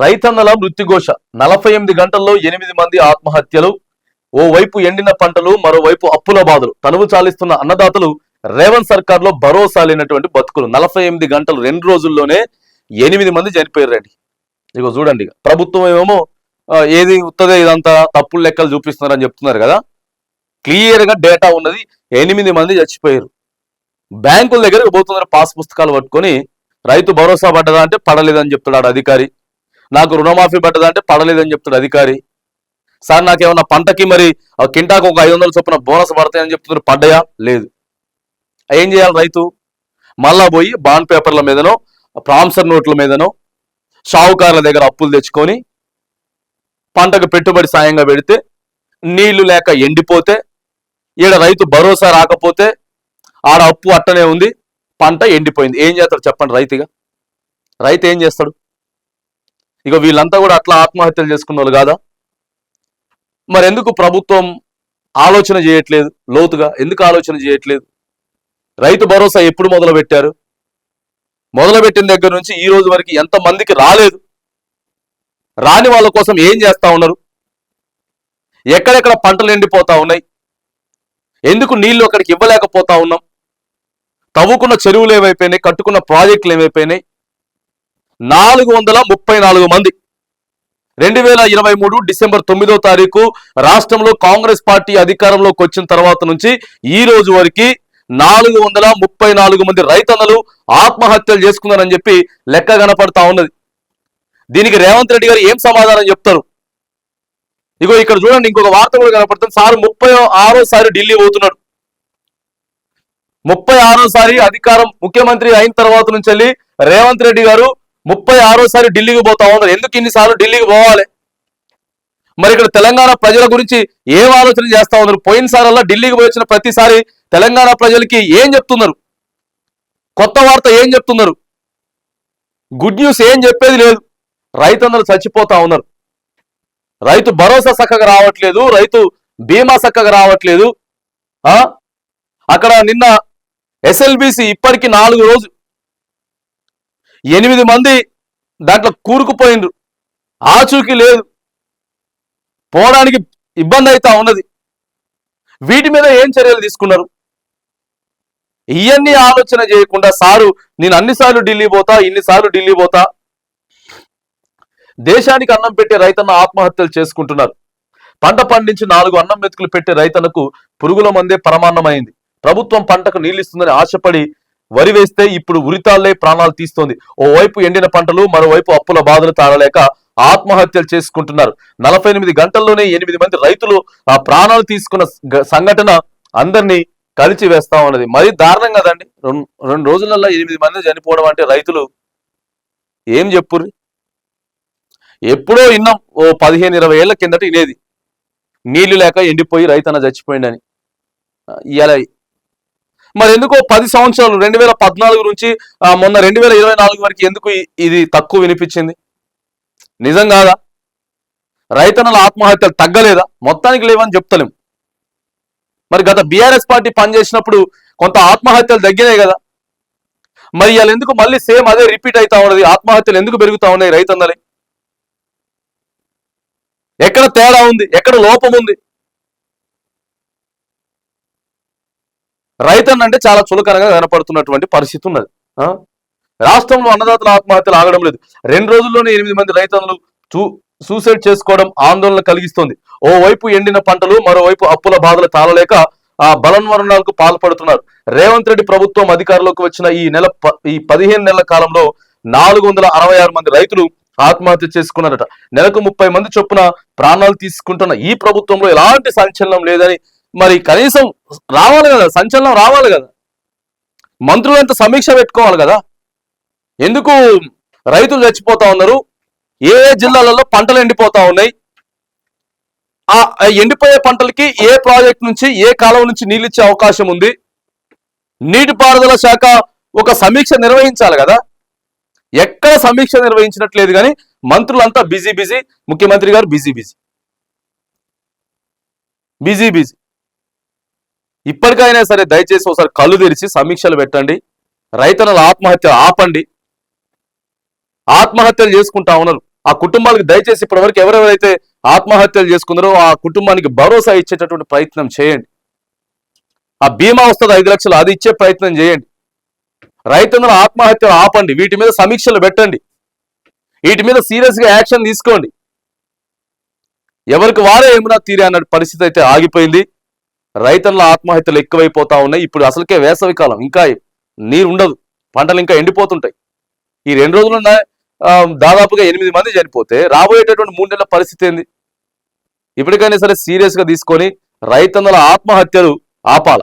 రైతన్నల మృత్యుఘోష. నలభై ఎనిమిది గంటల్లో ఎనిమిది మంది ఆత్మహత్యలు. ఓవైపు ఎండిన పంటలు మరోవైపు అప్పుల బాధలు. తనువు చాలిస్తున్న అన్నదాతలు రేవంత్ సర్కార్లో భరోసా లేనటువంటి బతుకులు. నలభై ఎనిమిది గంటలు రెండు రోజుల్లోనే ఎనిమిది మంది చనిపోయారండి ఇక చూడండి. ఇక. ప్రభుత్వం ఏమో ఏది ఉత్తదే ఇదంతా తప్పులు లెక్కలు చూపిస్తున్నారని చెప్తున్నారు కదా. క్లియర్గా డేటా ఉన్నది. ఎనిమిది మంది చచ్చిపోయారు. బ్యాంకుల దగ్గరకు పోతున్నారు పాస్ పుస్తకాలు పట్టుకొని. రైతు భరోసా పడ్డదా అంటే పడలేదని చెప్తున్నాడు అధికారి. నాకు రుణమాఫీ పడ్డదా అంటే పడలేదని చెప్తాడు అధికారి. సార్ నాకేమన్నా పంటకి మరి ఆ కింటాకు ఒక ఐదు వందల చొప్పున బోనస్ పడతాయని చెప్తున్నారు పడ్డాయా? లేదు. ఏం చేయాలి రైతు? మళ్ళా పోయి బాండ్ పేపర్ల మీదనో ప్రాంసర్ నోట్ల మీదనో షావుకారుల దగ్గర అప్పులు తెచ్చుకొని పంటకు పెట్టుబడి సాయంగా పెడితే నీళ్ళు లేక ఎండిపోతే ఈడ రైతు భరోసా రాకపోతే ఆడ అప్పు అట్టనే ఉంది పంట ఎండిపోయింది. ఏం చేస్తాడు చెప్పండి రైతుగా? రైతు ఏం చేస్తాడు? ఇక వీళ్ళంతా కూడా అట్లా ఆత్మహత్యలు చేసుకున్న వాళ్ళు కాదా? మరి ఎందుకు ప్రభుత్వం ఆలోచన చేయట్లేదు లోతుగా ఎందుకు ఆలోచన చేయట్లేదు? రైతు భరోసా ఎప్పుడు మొదలు పెట్టారు మొదలుపెట్టిన దగ్గర నుంచి ఈ రోజు వరకు ఎంతమందికి రాలేదు? రాని వాళ్ళ కోసం ఏం చేస్తా ఉన్నారు? ఎక్కడెక్కడ పంటలు ఎండిపోతా ఉన్నాయి? ఎందుకు నీళ్ళు అక్కడికి ఇవ్వలేకపోతా ఉన్నాం? తవ్వుకున్న చెరువులు ఏమైపోయినాయి కట్టుకున్న ప్రాజెక్టులు ఏమైపోయినాయి నాలుగు వందల ముప్పై నాలుగు మంది. రెండు వేల ఇరవై మూడు డిసెంబర్ తొమ్మిదో తారీఖు రాష్ట్రంలో కాంగ్రెస్ పార్టీ అధికారంలోకి వచ్చిన తర్వాత నుంచి ఈ రోజు వరకు నాలుగు వందల ముప్పై నాలుగు మంది రైతన్నలు ఆత్మహత్యలు చేసుకున్నారని చెప్పి లెక్క కనపడతా ఉన్నది. దీనికి రేవంత్ రెడ్డి గారు ఏం సమాధానం చెప్తారు? ఇగో ఇక్కడ చూడండి ఇంకొక వార్త కూడా కనపడుతుంది. సార్ ముప్పై ఆరోసారి ఢిల్లీ పోతున్నాడు. ముప్పై ఆరోసారి అధికారం ముఖ్యమంత్రి అయిన తర్వాత నుంచి వెళ్ళి రేవంత్ రెడ్డి గారు ముప్పై ఆరోసారి ఢిల్లీకి పోతా ఉన్నారు. ఎందుకు ఇన్నిసార్లు ఢిల్లీకి పోవాలి? మరి ఇక్కడ తెలంగాణ ప్రజల గురించి ఏం ఆలోచన చేస్తా ఉన్నారు? పోయినసారల్లా ఢిల్లీకి పోయి వచ్చిన ప్రతిసారి తెలంగాణ ప్రజలకి ఏం చెప్తున్నారు? కొత్త వార్త ఏం చెప్తున్నారు? గుడ్ న్యూస్ ఏం చెప్పేది లేదు. రైతన్నలు చచ్చిపోతా ఉన్నారు. రైతు భరోసా చక్కగా రావట్లేదు. రైతు బీమా చక్కగా రావట్లేదు. అక్కడ నిన్న ఎస్ఎల్బిసి ఇప్పటికి నాలుగు రోజు ఎనిమిది మంది దాంట్లో కూరుకుపోయిండ్రు. ఆచూకీ లేదు. పోవడానికి ఇబ్బంది అవుతా ఉన్నది. వీటి మీద ఏం చర్యలు తీసుకున్నారు? ఇవన్నీ ఆలోచన చేయకుండా సారు నేను అన్నిసార్లు ఢిల్లీ పోతా ఇన్నిసార్లు ఢిల్లీ పోతా. దేశానికి అన్నం పెట్టే రైతన్న ఆత్మహత్యలు చేసుకుంటున్నారు. పంట పండించి నాలుగు అన్నం మెతుకులు పెట్టే రైతన్నకు పురుగుల మందే పరమాన్నమైంది ప్రభుత్వం పంటకు నీళ్ళిస్తుందని ఆశపడి వరి వేస్తే ఇప్పుడు ఉరితాళ్ళే ప్రాణాలు తీస్తోంది. ఓవైపు ఎండిన పంటలు మరోవైపు అప్పుల బాధలు తాళలేక ఆత్మహత్యలు చేసుకుంటున్నారు. నలభై ఎనిమిది గంటల్లోనే ఎనిమిది మంది రైతులు ఆ ప్రాణాలు తీసుకున్న గ- సంఘటన అందరినీ కలిచి వేస్తా ఉన్నది. మరి దారుణం కదండి. రెండు రెండు రోజులలో ఎనిమిది మంది చనిపోవడం అంటే రైతులు ఏం చెప్పుర్రి? ఎప్పుడో విన్నాం ఓ పదిహేను ఇరవై ఏళ్ళ కిందట ఇనేది. నీళ్ళు లేక ఎండిపోయి రైతన్న చచ్చిపోయిండని. ఇలా మరి ఎందుకో పది సంవత్సరాలు రెండు వేల పద్నాలుగు నుంచి మొన్న రెండు వేల ఇరవై నాలుగు వరకు ఎందుకు ఇది తక్కువ వినిపించింది? నిజం కాదా? రైతన్నల ఆత్మహత్యలు తగ్గలేదా? మొత్తానికి లేవని చెప్తలేం. మరి గత బీఆర్ఎస్ పార్టీ పనిచేసినప్పుడు కొంత ఆత్మహత్యలు తగ్గినాయి కదా? మరి వాళ్ళు ఎందుకు మళ్ళీ సేమ్ అదే రిపీట్ అవుతా ఉన్నది? ఆత్మహత్యలు ఎందుకు పెరుగుతా ఉన్నాయి రైతన్నలే? ఎక్కడ తేడా ఉంది? ఎక్కడ లోపం ఉంది? రైతన్న అంటే చాలా చులకనగా కనపడుతున్నటువంటి పరిస్థితి ఉన్నది. రాష్ట్రంలో అన్నదాతల ఆత్మహత్యలు ఆగడం లేదు. రెండు రోజుల్లోనే ఎనిమిది మంది రైతన్నులు చూ- సూసైడ్ చేసుకోవడం ఆందోళన కలిగిస్తోంది. ఓవైపు ఎండిన పంటలు మరోవైపు అప్పుల బాధలు తాళలేక ఆ బలన్వరణాలకు పాల్పడుతున్నారు. రేవంత్ రెడ్డి ప్రభుత్వం అధికారంలోకి వచ్చిన ఈ నెల ఈ పదిహేను నెలల కాలంలో నాలుగు వందల అరవై ఆరు మంది రైతులు ఆత్మహత్య చేసుకున్నారట. నెలకు ముప్పై మంది చొప్పున ప్రాణాలు తీసుకుంటున్న ఈ ప్రభుత్వంలో ఎలాంటి సంచలనం లేదని మరి కనీసం రావాలి కదా సంచలనం రావాలి కదా. మంత్రులు ఎంత సమీక్ష పెట్టుకోవాలి కదా. ఎందుకు రైతులు చచ్చిపోతా ఉన్నారు? ఏ ఏ జిల్లాలలో పంటలు ఎండిపోతా ఉన్నాయి? ఆ ఆ ఎండిపోయే పంటలకి ఏ ప్రాజెక్ట్ నుంచి ఏ కాలం నుంచి నీళ్ళు ఇచ్చే అవకాశం ఉంది? నీటిపారుదల శాఖ ఒక సమీక్ష నిర్వహించాలి కదా. ఎక్కడ సమీక్ష నిర్వహించినట్లేదు కానీ మంత్రులంతా బిజీ బిజీ ముఖ్యమంత్రి గారు బిజీ బిజీ. Busy busy. ఇప్పటికైనా సరే దయచేసి ఒకసారి కళ్ళు తెరిచి సమీక్షలు పెట్టండి. రైతన్నల ఆత్మహత్య ఆపండి. ఆత్మహత్యలు చేసుకుంటా ఉన్నారు. ఆ కుటుంబాలకు దయచేసి ఇప్పటివరకు ఎవరెవరైతే ఆత్మహత్యలు చేసుకున్నారో ఆ కుటుంబానికి భరోసా ఇచ్చేటటువంటి ప్రయత్నం చేయండి. ఆ బీమా వస్తుంది ఐదు లక్షలు అది ఇచ్చే ప్రయత్నం చేయండి. రైతుల ఆత్మహత్యలు ఆపండి. వీటి మీద సమీక్షలు పెట్టండి. వీటి మీద సీరియస్గా యాక్షన్ తీసుకోండి. ఎవరికి వారే ఏమన్నా తీరే అన్న పరిస్థితి అయితే ఆగిపోయింది. రైతుల ఆత్మహత్యలు ఎక్కువైపోతా ఉన్నాయి. ఇప్పుడు అసలుకే వేసవి కాలం. ఇంకా నీరు ఉండదు పంటలు ఇంకా ఎండిపోతుంటాయి. ఈ రెండు రోజులున్న దాదాపుగా ఎనిమిది మంది చనిపోతే రాబోయేటటువంటి మూడు నెలల పరిస్థితి ఏంది? ఇప్పటికైనా సరే సీరియస్గా తీసుకొని రైతన్నల ఆత్మహత్యలు ఆపాల?